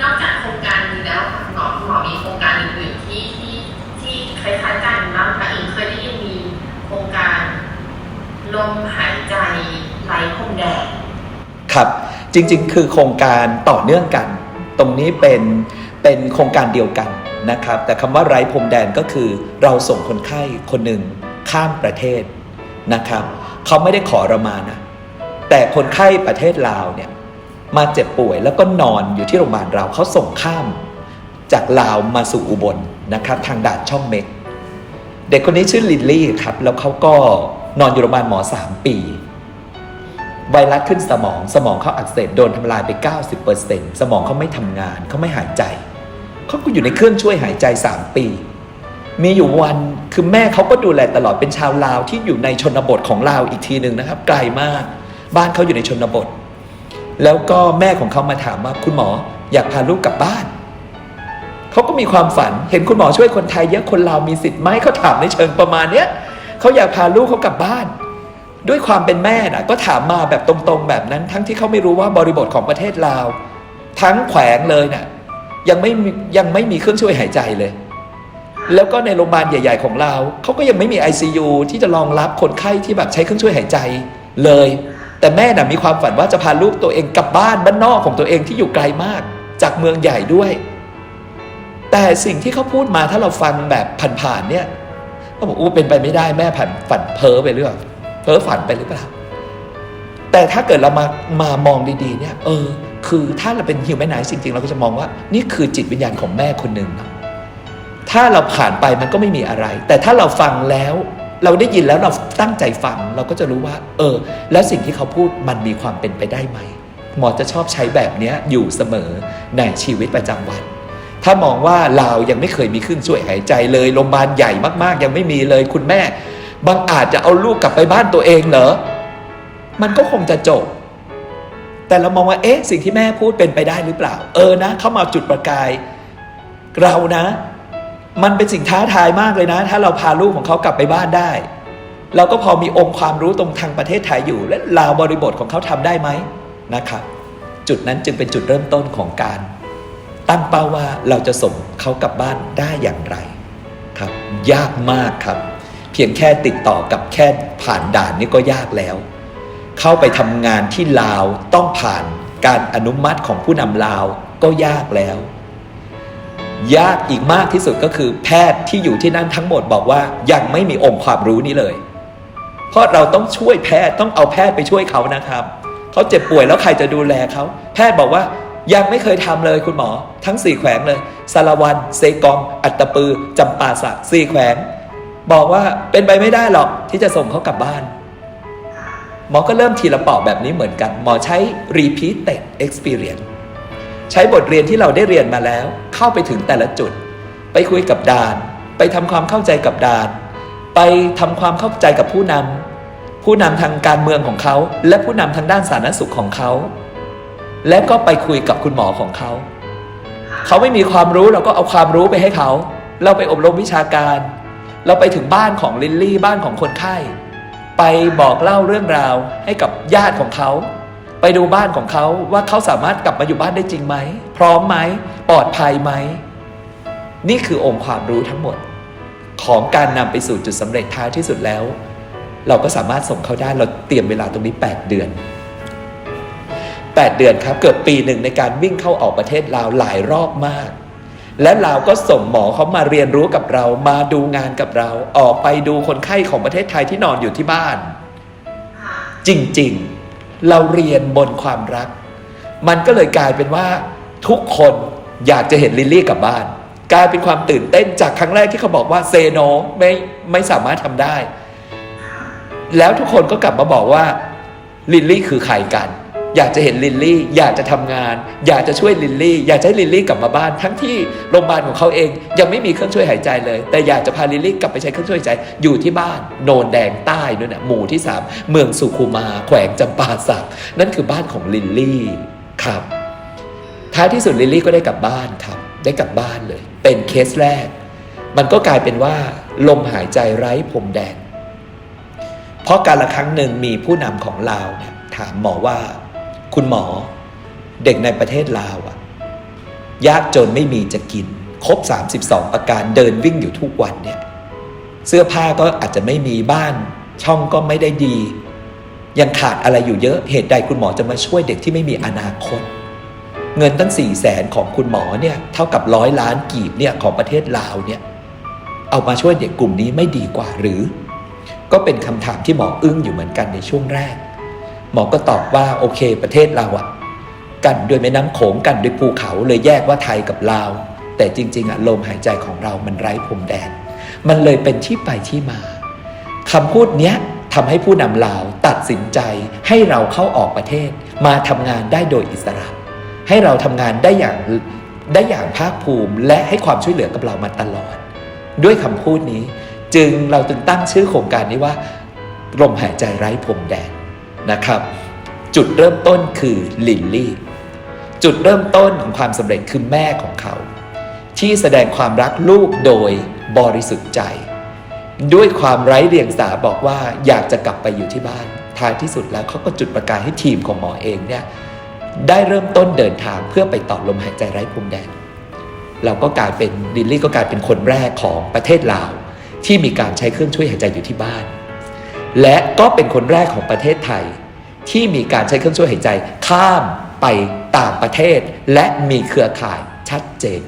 นอกจากโครงการนี้แล้วคุณหมอคุณหมอมีโครงการอื่นๆที่ที่ที่คล้ายๆกันบ้างคะอิงเคยได้ยินมีโครงการลมหายใจไร้พรมแดนครับ จริงๆ คือโครงการต่อเนื่องกัน ตรงนี้เป็นเป็นโครงการเดียวกันนะครับ แต่คำว่าไร้พรมแดนก็คือเราส่งคนไข้คนหนึ่งข้ามประเทศนะครับเขาไม่ได้ขอเรามานะแต่คนไข้ประเทศลาวเนี่ย มาเจ็บป่วย แล้วก็นอนอยู่ที่โรงพยาบาลเราเขาส่งข้ามจากลาวมาสู่อุบลนะครับทางด่านช่องเม็ก เด็กคนนี้ชื่อลินลี่ครับ แล้วเขาก็นอนอยู่โรงพยาบาลหมอ 3 ปี ไวรัสขึ้นสมองสมองเขาอักเสบโดนทำลายไป 90%สมองเขาไม่ทำงานเขาไม่หายใจเขาก็อยู่ในเครื่องช่วยหายใจ 3 ปี มีอยู่วันคือแม่เขาก็ดูแลตลอดเป็นชาวลาวที่อยู่ในชนบทของลาวอีกทีหนึ่งนะครับ ไกลมาก บ้านเขาอยู่ในชนบท แล้วก็แม่ของเขามาถามว่าคุณหมออยากพาลูกกลับบ้านเขาก็มีความฝันเห็นคุณหมอช่วยคนไทยเยอะคนลาวมีสิทธิ์ไหมเขาถามในเชิงประมาณเนี้ยเขาอยากพาลูกเขากลับบ้าน ด้วยความเป็นแม่นะก็ถามมาแบบตรงๆ แบบนั้น ทั้งที่เขาไม่รู้ว่าบริบทของประเทศลาว ทั้งแขวงเลยนะ่ะยังไม่มียังไม่มีเครื่องช่วยหายใจเลย แล้วก็ในโรงพยาบาลใหญ่ ๆ ของเราเขาก็ยังไม่มี ICU ที่จะรองรับคนไข้ที่แบบใช้เครื่องช่วยหายใจเลย แต่แม่น่ะมีความฝันว่าจะพาลูกตัวเองกลับบ้านบ้านนอกของตัวเองที่อยู่ไกลมาก จากเมืองใหญ่ด้วย แต่สิ่งที่เขาพูดมาถ้าเราฟังแบบผ่านๆเนี่ยก็บอกอู้เป็นไปไม่ได้แม่ผันฝันเพ้อไปหรือเปล่าเพ้อฝันไปหรือเปล่าแต่ถ้าเกิดเรามามามองดีๆเนี่ยเออ คือถ้าเราเป็นฮิวแมนไนซ์จริงๆ เราก็จะมองว่า นี่คือจิตวิญญาณของแม่คนหนึ่งถ้าเราผ่านไปมันก็ไม่มีอะไร แต่ถ้าเราฟังแล้ว เราได้ยินแล้วเราตั้งใจฟังเราก็จะรู้ว่า เออ แล้วสิ่งที่เขาพูดมันมีความเป็นไปได้ไหม หมอจะชอบใช้แบบนี้อยู่เสมอในชีวิตประจำวัน ถ้ามองว่าเรายังไม่เคยมีเครื่องช่วยหายใจเลยโรงพยาบาลใหญ่มากๆ ยังไม่มีเลยคุณแม่ บางอาจจะเอาลูกกลับไปบ้านตัวเองเหรอมันก็คงจะจบ แต่เรามองว่าเอ๊ะสิ่งที่แม่พูดเป็นไปได้หรือเปล่า เออนะ เข้ามาจุดประกาย เรานะ มันเป็นสิ่งท้าทายมากเลยนะ ถ้าเราพาลูกของเขากลับไปบ้านได้ เราก็พอมีองค์ความรู้ตรงทางประเทศไทยอยู่ และลาวบริบทของเขาทำได้ไหมนะครับ จุดนั้นจึงเป็นจุดเริ่มต้นของการ ตั้งเป้าว่าเราจะส่งเขากลับบ้านได้อย่างไรครับ ยากมากครับ เพียงแค่ติดต่อกับแค่ผ่านด่านนี่ก็ยากแล้ว เข้าไปทำงานที่ลาวต้องผ่านการอนุมัติของผู้นำลาวก็ยากแล้ว ยากอีกมากที่สุดก็คือแพทย์ที่อยู่ที่นั่นทั้งหมดบอกว่ายังไม่มีองค์ความรู้นี้เลย เพราะเราต้องช่วยแพทย์ต้องเอาแพทย์ไปช่วยเขานะครับเขาเจ็บป่วยแล้วใครจะดูแลเขาแพทย์บอกว่ายังไม่เคยทำเลยคุณหมอ ทั้งสี่แขวงเลยสารวันเซกอง อัตตปือจำปาสักสี่แขวง บอกว่าเป็นไปไม่ได้หรอกที่จะส่งเขากลับบ้าน หมอก็เริ่มทีละปอกแบบนี้เหมือนกัน หมอใช้ repeated experience ใช้บทเรียนที่เราได้เรียนมาแล้ว เข้าไปถึงแต่ละจุด ไปคุยกับดาน ไปทำความเข้าใจกับดาน ไปทำความเข้าใจกับผู้นำผู้นำทางการเมืองของเขา และผู้นำทางด้านสาธารณสุขของเขา และก็ไปคุยกับคุณหมอของเขา เขาไม่มีความรู้เราก็เอาความรู้ไปให้เขา เราไปอบรมวิชาการ เราไปถึงบ้านของลิลลี่บ้านของคนไข้ ไปบอกเล่าเรื่องราวให้กับญาติของเขา ไปดูบ้านของเขาว่าเขาสามารถกลับมาอยู่บ้านได้จริงไหม พร้อมไหม ปลอดภัยไหม นี่คือองค์ความรู้ทั้งหมด ของการนำไปสู่จุดสำเร็จท้ายที่สุดแล้ว เราก็สามารถส่งเขาได้เราเตรียมเวลาตรงนี้ 8 เดือน 8 เดือนครับ เกือบปีหนึ่งในการวิ่งเข้าออกประเทศลาวหลายรอบมากและเราก็ส่งหมอเขามาเรียนรู้กับเรา มาดูงานกับเรา ออกไปดูคนไข้ของประเทศไทยที่นอนอยู่ที่บ้าน จริง ๆ เราเรียนบนความรัก มันก็เลยกลายเป็นว่าทุกคนอยากจะเห็นลิลลี่กลับบ้าน กลายเป็นความตื่นเต้นจากครั้งแรกที่เขาบอกว่าเซโนไม่ไม่สามารถทำได้ แล้วทุกคนก็กลับมาบอกว่าลิลลี่คือใครกัน อยากจะเห็นลิลลี่ อยากจะทำงาน อยากจะช่วยลิลลี่ อยากจะให้ลิลลี่กลับมาบ้าน ทั้งที่โรงพยาบาลของเขาเองยังไม่มีเครื่องช่วยหายใจเลย แต่อยากจะพาลิลลี่กลับไปใช้เครื่องช่วยหายใจ อยู่ที่บ้านโนนแดงใต้นู่นน่ะหมู่ที่ 3 เมืองสุขุมา แขวงจำปาสักนั่นคือบ้านของลิลลี่ครับ ท้ายที่สุดลิลลี่ก็ได้กลับบ้านครับ ได้กลับบ้านเลย เป็นเคสแรก มันก็กลายเป็นว่า ลมหายใจไร้พรมแดน เพราะการละครั้งหนึ่งมีผู้นำของลาวเนี่ยถามหมอว่า คุณหมอ เด็กในประเทศลาวอะยากจนไม่มีจะกิน ครบ 32 ประการเดินวิ่งอยู่ทุกวันเนี่ย เสื้อผ้าก็อาจจะไม่มีบ้าน ช่องก็ไม่ได้ดี ยังขาดอะไรอยู่เยอะเหตุใดคุณหมอจะมาช่วยเด็กที่ไม่มีอนาคต เงินตั้ง4ี่แสนของคุณหมอเนี่ยเท่ากับร้อยล้านกีบเนี่ยของประเทศลาวเนี่ยเอามาช่วยเด็กกลุ่มนี้ไม่ดีกว่าหรือ ก็เป็นคำถามที่หมออึ้งอยู่เหมือนกันในช่วงแรก หมอก็ตอบว่าโอเค ประเทศเราอะกันด้วยแม่น้ำโขงกันด้วยภูเขาเลยแยกว่าไทยกับลาว แต่จริง ๆอะลมหายใจของเรามันไร้พรมแดน มันเลยเป็นที่ไปที่มาคำพูดเนี้ยทำให้ผู้นำลาวตัดสินใจให้เราเข้าออกประเทศ มาทำงานได้โดยอิสระ ให้เราทำงานได้อย่างได้อย่างภาคภูมิและให้ความช่วยเหลือกับเรามาตลอด ด้วยคำพูดนี้ จึงเราจึงตั้งชื่อโครงการนี้ว่าลมหายใจไร้พรมแดน นะครับ จุดเริ่มต้นคือลินลี่ จุดเริ่มต้นของความสำเร็จคือแม่ของเขา ที่แสดงความรักลูกโดยบริสุทธิ์ใจ ด้วยความไร้เดียงสาบอกว่าอยากจะกลับไปอยู่ที่บ้านท้ายที่สุดแล้วเขาก็จุดประกายให้ทีมของหมอเองเนี่ยได้เริ่มต้นเดินทางเพื่อไปต่อลมหายใจไร้พรมแดนเราก็กลายเป็นลิลลี่ก็กลายเป็นคนแรกของประเทศลาว ที่มีการใช้เครื่องช่วยหายใจอยู่ที่บ้าน และก็เป็นคนแรกของประเทศไทย ที่มีการใช้เครื่องช่วยหายใจข้ามไปต่างประเทศ และมีเครือข่ายชัดเจน